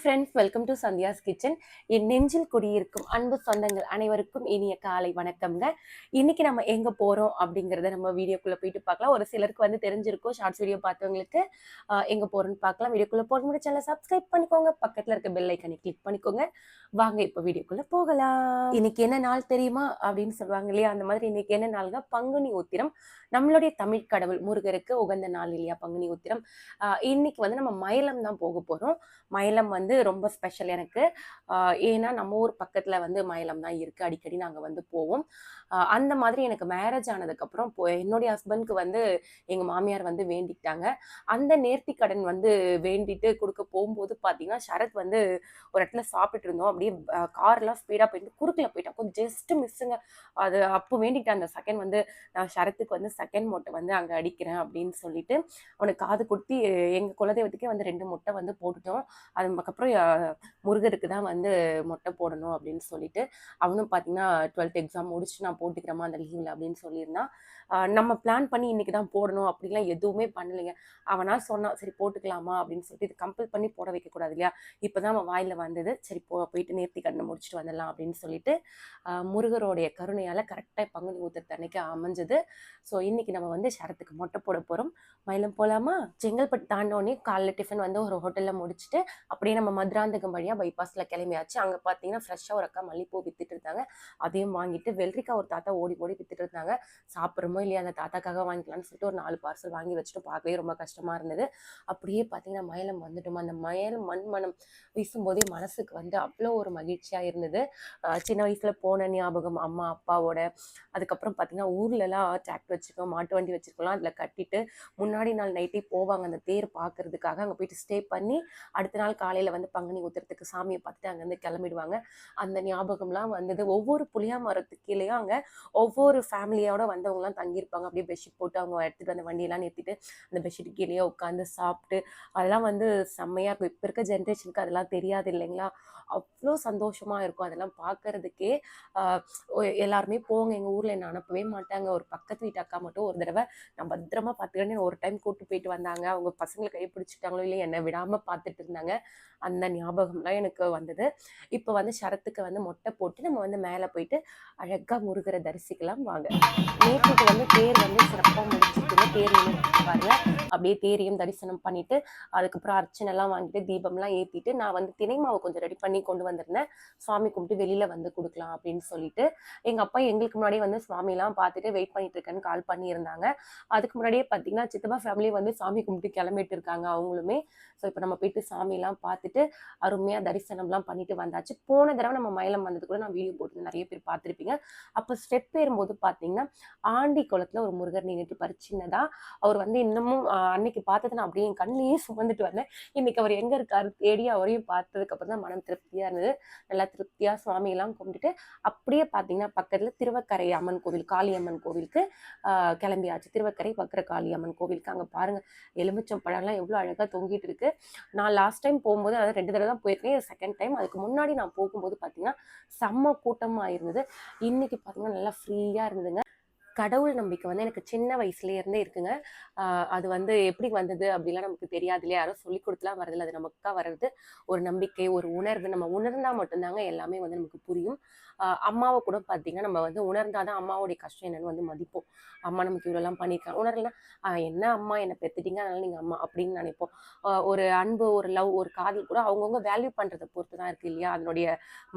Friends welcome to Sandhya's kitchen என் நெஞ்சில் குடியிருக்கும் அன்பு சொந்தங்கள் அனைவருக்கும் இனிய காலை வணக்கம்ங்க. இன்னைக்கு நம்ம எங்க போறோம் அப்படிங்கறத நம்ம வீடியோக்குள்ள போயிட்டு பார்க்கலாம். ஒரு சிலருக்கு வந்து தெரிஞ்சிருக்கும் ஷார்ட்ஸ் வீடியோ பார்த்தவங்களுக்கு எங்க போறோம்னு பார்க்கலாம். வீடியோக்குள்ள போற முடியும் சேனல் சப்ஸ்கிரைப் பண்ணிக்கோங்க. பக்கத்துல இருக்க பெல் ஐக்கனை கிளிக் பண்ணிக்கோங்க. வாங்க இப்போ வீடியோக்குள்ள போகலாம். இன்னைக்கு என்ன நாள் தெரியுமா அப்படின்னு சொல்லுவாங்க இல்லையா? அந்த மாதிரி இன்னைக்கு என்ன நாள்ங்க? பங்குனி உத்திரம். நம்மளுடைய தமிழ் கடவுள் முருகருக்கு உகந்த நாள் இல்லையா? பங்குனி உத்திரம். ஆஹ், இன்னைக்கு வந்து நம்ம மயிலம் தான் போக போறோம். மயிலம் வந்து ரொம்ப ஸ்பெஷல் எனக்கு. ஏன்னா நம்ம ஊர் பக்கத்தில் வந்து மயிலம் தான் இருக்குது அடிக்கடி நாங்கள் வந்து போவோம். அந்த மாதிரி எனக்கு மேரேஜ் ஆனதுக்கப்புறம் போ என்னுடைய ஹஸ்பண்ட்க்கு வந்து எங்கள் மாமியார் வந்து வேண்டிக்கிட்டாங்க. அந்த நேர்த்தி கடன் வந்து வேண்டிட்டு கொடுக்க போகும்போது பார்த்தீங்கன்னா சரத் வந்து ஒரு இடத்துல சாப்பிட்டுட்டு இருந்தோம். அப்படியே கார்லாம் ஸ்பீடாக போயிட்டு குறுக்கில் போயிட்டான். கொஞ்சம் ஜஸ்ட் மிஸ்ஸுங்க அது அப்போ வேண்டிக்கிட்டேன் அந்த செகண்ட் வந்து நான் சரத்துக்கு வந்து செகண்ட் மொட்டை வந்து அங்கே அடிக்கிறேன் அப்படின்னு சொல்லிட்டு அவனுக்கு காது கொடுத்து எங்கள் குலதெய்வத்துக்கே வந்து ரெண்டு முட்டை வந்து போட்டுட்டோம். அது própria முருகருக்கு தான் வந்து மொட்டை போடணும் அப்படின்னு சொல்லிட்டு அவனும் பார்த்தீங்கன்னா டுவெல்த் எக்ஸாம் முடிச்சு நான் போட்டுக்கிறேமா அந்த லீவில் அப்படின்னு சொல்லியிருந்தான் நம்ம பிளான் பண்ணி இன்னைக்கு தான் போடணும் அப்படிலாம் எதுவுமே பண்ணலைங்க. அவனா சொன்னான் சரி போட்டுக்கலாமா? அப்படின்னு சொல்லிட்டு இது கம்பல் பண்ணி போட வைக்கக்கூடாது இல்லையா? இப்போ தான் அவன் வாயில் வந்தது. சரி போ போயிட்டு நேர்த்தி கண்ணு முடிச்சுட்டு வந்துடலாம் அப்படின்னு சொல்லிட்டு முருகருடைய கருணையால் கரெக்டாக பங்குனி ஊத்தத்து அன்னைக்கு அமைஞ்சது. ஸோ இன்னைக்கு நம்ம வந்து சரத்துக்கு மொட்டை போட போகிறோம் மயிலம் போகலாமா செங்கல்பட்டு தாண்டோடனே காலைல டிஃபன் வந்து ஒரு ஹோட்டலில் முடிச்சுட்டு அப்படியே நம்ம மதுராந்தகம் வழி வழியாக பைபாஸில் கிளம்பியாச்சு. அங்கே பார்த்தீங்கன்னா ஃப்ரெஷ்ஷாக ஒரு அக்கா மல்லிப்பூ வித்துட்டு இருந்தாங்க அதையும் வாங்கிட்டு வெள்ளரிக்காய் ஒரு தாத்தா ஓடி ஓடி வித்துட்டு இருந்தாங்க சாப்பிட்றமோ இல்லையா அந்த தாத்தாக்காக வாங்கிக்கலாம்னு சொல்லிட்டு ஒரு நாலு பார்சல் வாங்கி வச்சுட்டு பார்க்கவே ரொம்ப கஷ்டமாக இருந்தது. அப்படியே பார்த்தீங்கன்னா மயலம் வந்துட்டோம்? அந்த மயல் மண் மனம் வீசும்போதே மனசுக்கு வந்து அவ்வளோ ஒரு மகிழ்ச்சியாக இருந்தது. சின்ன வயசில் போன ஞாபகம் அம்மா அப்பாவோட. அதுக்கப்புறம் பார்த்தீங்கன்னா ஊர்லலாம் டிராக்டர் வச்சுருக்கோம் மாட்டு வண்டி வச்சுருக்கலாம் அதில் கட்டிட்டு முன்னாடி நாள் நைட்டே போவாங்க அந்த தேர் பார்க்கறதுக்காக அங்கே போயிட்டு ஸ்டே பண்ணி அடுத்த நாள் காலையில் வந்து பங்குனி ஊத்துறதுக்கு உத்திரத்துக்கு சாமியை பார்த்துட்டு அங்கேருந்து கிளம்பிடுவாங்க. அந்த ஞாபகம்லாம் வந்தது. ஒவ்வொரு புளியா மரத்துக்கு கீழேயும் அங்கே ஒவ்வொரு ஃபேமிலியோட வந்தவங்கலாம் தங்கியிருப்பாங்க. அப்படியே பெட்ஷீட் போட்டு அவங்க எடுத்துகிட்டு வந்த வண்டியெல்லாம் நிறுத்திட்டு அந்த பெட்ஷீட் கீழேயே உட்காந்து சாப்பிட்டு அதெல்லாம் வந்து செம்மையாக இருக்கும். இப்போ இருக்க ஜென்ரேஷனுக்கு அதெல்லாம் தெரியாது இல்லைங்களா? அவ்வளோ சந்தோஷமாக இருக்கும். அதெல்லாம் பார்க்கறதுக்கே எல்லாருமே போங்க. எங்கள் ஊரில் என்ன அனுப்பவே மாட்டாங்க. ஒரு பக்கத்து வீட்டு அக்கா மட்டும் ஒரு தடவை நான் பத்திரமா பார்த்துக்கிறேன்னு ஒரு டைம் கூப்பிட்டு போயிட்டு வந்தாங்க. அவங்க பசங்களை கை பிடிச்சிட்டாங்களோ இல்லை என்னை விடாமல் பார்த்துட்டு இருந்தாங்க. அந்த ஞாபகம்லாம் எனக்கு வந்தது. இப்போ வந்து சரத்துக்கு வந்து மொட்டை போட்டு நம்ம வந்து மேலே போயிட்டு அழகாக முருகரை தரிசிக்கலாம் வாங்க. நேற்றுக்கு வந்து தேர் வந்து சிறப்பாக முடிச்சுட்டு தேர் பாருங்க. அப்படியே தேரையும் தரிசனம் பண்ணிட்டு அதுக்கப்புறம் அர்ச்சனைலாம் வாங்கிட்டு தீபம்லாம் ஏற்றிட்டு நான் வந்து தினைமாவை கொஞ்சம் ரெடி பண்ணி கொண்டு வந்திருந்தேன். சுவாமி கும்பிட்டு வெளியில் வந்து கொடுக்கலாம் அப்படின்னு சொல்லிட்டு எங்கள் அப்பா எங்களுக்கு முன்னாடியே வந்து சுவாமிலாம் பார்த்துட்டு வெயிட் பண்ணிட்டு இருக்கேன்னு கால் பண்ணியிருந்தாங்க. அதுக்கு முன்னாடியே பார்த்தீங்கன்னா சித்தப்பா ஃபேமிலி வந்து சாமி கும்பிட்டு கிளம்பிட்டு இருக்காங்க அவங்களுமே. ஸோ இப்போ நம்ம போயிட்டு சாமிலாம் பார்த்துட்டு அருமையாக தரிசனம்லாம் பண்ணிட்டு வந்தாச்சு. போன தடவை நம்ம மயிலம் வந்தது கூட நான் வீடியோ போட்டு நிறைய பேர் பார்த்துருப்பீங்க. அப்போ ஸ்டெப் ஏறும்போது பார்த்தீங்கன்னா ஆண்டி குளத்தில் ஒரு முருகர் நின்றுட்டு பாரு அவர் வந்து இன்னமும் அன்னைக்கு பார்த்தது நான் அப்படியே என் கண்ணிலேயே சுமந்துட்டு வந்தேன். இன்னைக்கு அவர் எங்கே இருக்காரு தேடி அவரையும் பார்த்ததுக்கப்புறம் தான் மனம் திருப்தியாக இருந்தது. நல்லா திருப்தியாக சுவாமியெல்லாம் கும்பிட்டுட்டு அப்படியே பார்த்தீங்கன்னா பக்கத்தில் திருவக்கரை அம்மன் கோவில் காளியம்மன் கோவிலுக்கு கிளம்பியாச்சு. திருவக்கரை வக்கர காளியம்மன் கோவிலுக்கு. அங்கே பாருங்கள் எலுமிச்சம் பழம்லாம் எவ்வளோ அழகாக தொங்கிட்டு இருக்கு. நான் லாஸ்ட் டைம் போகும்போது அதாவது ரெண்டு தடவை தான் போயிருக்கேன். செகண்ட் டைம் அதுக்கு முன்னாடி நான் போகும்போது பார்த்தீங்கன்னா செம்ம கூட்டமாக இருந்தது. இன்னைக்கு பார்த்தீங்கன்னா நல்லா ஃப்ரீயாக இருந்ததுங்க கடவுள் நம்பிக்கை வந்து எனக்கு சின்ன வயசுல இருந்தே இருக்குங்க அது வந்து எப்படி வந்தது அப்படிலாம் நமக்கு தெரியாது இல்லையா யாரும் சொல்லி கொடுத்துலாம் வரதில்லை அது நமக்கா வர்றது ஒரு நம்பிக்கை ஒரு உணர்வு. நம்ம உணர்ந்தா மட்டும்தாங்க எல்லாமே வந்து நமக்கு புரியும். அம்மாவை கூட பார்த்தீங்கன்னா நம்ம வந்து உணர்ந்தாதான் அம்மாவோடைய கஷ்டம் என்னன்னு வந்து மதிப்போம். அம்மா நமக்கு இவ்வளோலாம் பண்ணியிருக்காங்க. உணரலாம் என்ன அம்மா என்னை பெற்றுட்டீங்க அதனால நீங்கள் அம்மா அப்படின்னு நினைப்போம். ஒரு அன்பு ஒரு லவ் ஒரு காதல் கூட அவங்கவுங்க வேல்யூ பண்ணுறதை பொறுத்து தான் இருக்குது இல்லையா? அதனுடைய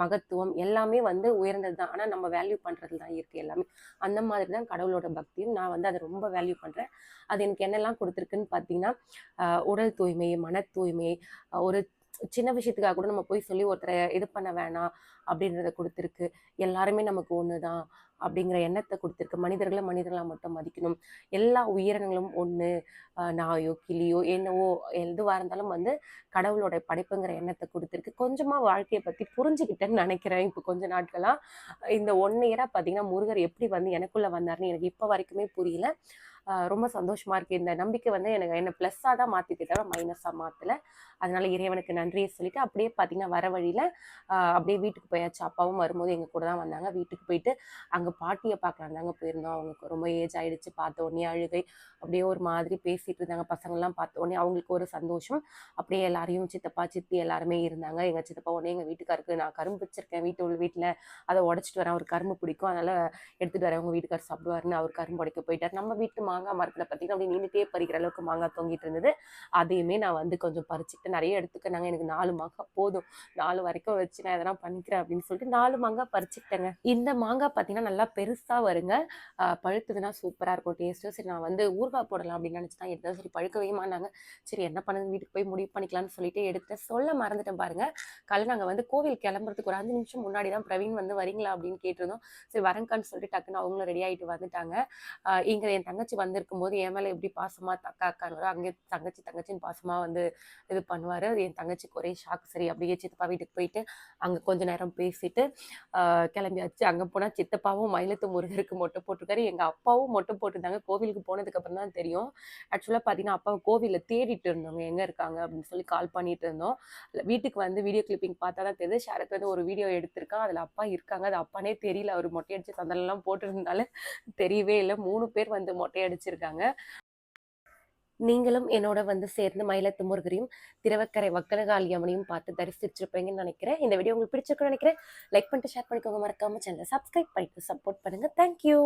மகத்துவம் எல்லாமே வந்து உயர்ந்தது தான் ஆனால் நம்ம வேல்யூ பண்ணுறது தான் இருக்குது எல்லாமே. அந்த மாதிரி தான் கடவுளோட பக்தியும் நான் வந்து அதை ரொம்ப வேல்யூ பண்ணுறேன் அது எனக்கு என்னெல்லாம் கொடுத்துருக்குன்னு பார்த்தீங்கன்னா உடல் தூய்மை மன தூய்மை ஒரு சின்ன விஷயத்துக்காக கூட நம்ம போய் சொல்லி ஒருத்தரை இது பண்ண வேணாம் அப்படின்றத கொடுத்துருக்கு. எல்லாருமே நமக்கு ஒன்று தான் அப்படிங்கிற எண்ணத்தை கொடுத்துருக்கு. மனிதர்களை மனிதர்களாக மட்டும் மதிக்கணும். எல்லா உயிரினங்களும் ஒன்று நாயோ கிளியோ என்னவோ எதுவாக இருந்தாலும் வந்து கடவுளோட படைப்புங்கிற எண்ணத்தை கொடுத்துருக்கு. கொஞ்சமாக வாழ்க்கையை பற்றி புரிஞ்சுக்கிட்டேன்னு நினைக்கிறேன் இப்போ கொஞ்ச நாட்களாக இந்த ஒன் இயராக பார்த்தீங்கன்னா முருகர் எப்படி வந்து எனக்குள்ளே வந்தாருன்னு எனக்கு இப்போ வரைக்குமே புரியல. ரொம்ப சந்தோஷமா இருக்கு. இந்த நம்பிக்கை வந்து எனக்கு என்ன ப்ளஸ்ஸாக தான் மாற்றிட்டு தவிர மைனஸாக மாற்றல அதனால இறைவனுக்கு நன்றியை சொல்லிட்டு அப்படியே பார்த்தீங்கன்னா வர வழியில் அப்படியே வீட்டுக்கு போயாச்சு. அப்பாவும் வரும்போது எங்கள் கூட தான் வந்தாங்க. வீட்டுக்கு போயிட்டு அங்கே பாட்டியை பார்க்கலாம் தாங்க போயிருந்தோம். அவங்களுக்கு ரொம்ப ஏஜ் ஆயிடுச்சு. பார்த்த உடனே அழுகை அப்படியே ஒரு மாதிரி பேசிட்டு இருந்தாங்க. பசங்கள்லாம் பார்த்த உடனே அவங்களுக்கு ஒரு சந்தோஷம். அப்படியே எல்லாரையும் சித்தப்பா சித்தி எல்லாருமே இருந்தாங்க. எங்கள் சித்தப்பா உடனே எங்கள் வீட்டுக்காருக்கு நான் கரும்பு வச்சிருக்கேன். வீட்டு உள்ள வீட்டில் அதை உடச்சிட்டு வரேன். அவர் கரும்பு பிடிக்கும். அதனால எடுத்துகிட்டு வரேன். உங்கள் வீட்டுக்கார் சாப்பிடுவாருன்னு அவர் கரும்பு உடைக்க போயிட்டார். நம்ம வீட்டு மாங்காய் மரத்தில் பார்த்தீங்கன்னா அப்படியே நின்றுட்டே பறிக்கிற அளவுக்கு மாங்காய் தொங்கிட்டு இருந்தது. அதையுமே நான் வந்து கொஞ்சம் பறிச்சுட்டு நிறைய எடுத்துக்கினாங்க. எனக்கு நாலு மாங்காய் போதும். நாலு வரைக்கும் வச்சு நான் எதனா பண்ணிக்கிறேன் அப்படின்னு சொல்லிட்டு நாலு மாங்காய் பறிச்சுக்கிட்டேங்க. இந்த மாங்காய் பார்த்தீங்கன்னா நல்லா பெருசாக வருங்க. பழுத்ததுன்னா சூப்பராக இருக்கும். டேஸ்ட்டு சரி நான் வந்து ஊறுகாய் போடலாம் அப்படின்னு நினச்சி தான் எடுத்தேன். சரி பழுக்கவே மாட்டாங்க. சரி என்ன பண்ணுது வீட்டுக்கு போய் முடிவு பண்ணிக்கலாம்னு சொல்லிட்டு எடுத்தேன். சொல்ல மறந்துட்டேன் பாருங்க. காலையில் நாங்கள் வந்து கோவில் கிளம்புறதுக்கு ஒரு அஞ்சு நிமிஷம் முன்னாடி தான் பிரவீன் வந்து வரீங்களா அப்படின்னு கேட்டிருந்தோம். சரி வரங்கான்னு சொல்லிட்டு டக்குன்னு அவங்களும் ரெடி ஆகிட்டு வந்துட்டாங்க. இங்கே என் தங்கச்சி வந்திருக்கும் போது என் மேலே எப்படி பாசமாக தக்கா அக்கான்னு அங்கே தங்கச்சி தங்கச்சின்னு பாசமாக வந்து இது பண்ணுவார். அது என் தங்கச்சிக்கு ஒரே ஷாக் சரி அப்படியே சித்தப்பா வீட்டுக்கு போயிட்டு அங்கே கொஞ்ச நேரம் பேசிட்டு கிளம்பியாச்சு. அங்கே போனால் சித்தப்பாவும் மயிலத்து முருகருக்கு மொட்டை போட்டிருக்காரு. எங்கள் அப்பாவும் மொட்டை போட்டிருந்தாங்க. கோவிலுக்கு போனதுக்கப்புறம் தான் தெரியும். ஆக்சுவலாக பார்த்தீங்கன்னா அப்பா கோவிலில் தேடிட்டு இருந்தோங்க எங்கே இருக்காங்க? அப்படின்னு சொல்லி கால் பண்ணிட்டு இருந்தோம். வீட்டுக்கு வந்து வீடியோ கிளிப்பிங் பார்த்தா தான் தெரியுது. ஷாரத் வந்து ஒரு வீடியோ எடுத்திருக்கான். அதில் அப்பா இருக்காங்க. அது அப்பானே தெரியல. அவர் மொட்டை அடிச்சு சந்தனம்லாம் தெரியவே இல்லை. மூணு பேர் வந்து மொட்டை நடிச்சிருக்காங்க நீங்களும் என்னோட வந்து சேர்ந்து மயிலத்து முருகரையும் திரவக்கரை வக்கலகாளி அம்மனையும் பார்த்து தரிசிச்சிருப்பீங்கன்னு நினைக்கிறேன். இந்த வீடியோ உங்களுக்கு பிடிச்சிருக்குன்னு நினைக்கிறேன். லைக் பண்ணிட்டு ஷேர் பண்ணிக்கோங்க மறக்காம சேனலை சப்ஸ்கிரைப் பண்ணிட்டு சப்போர்ட் பண்ணுங்க. தேங்க்யூ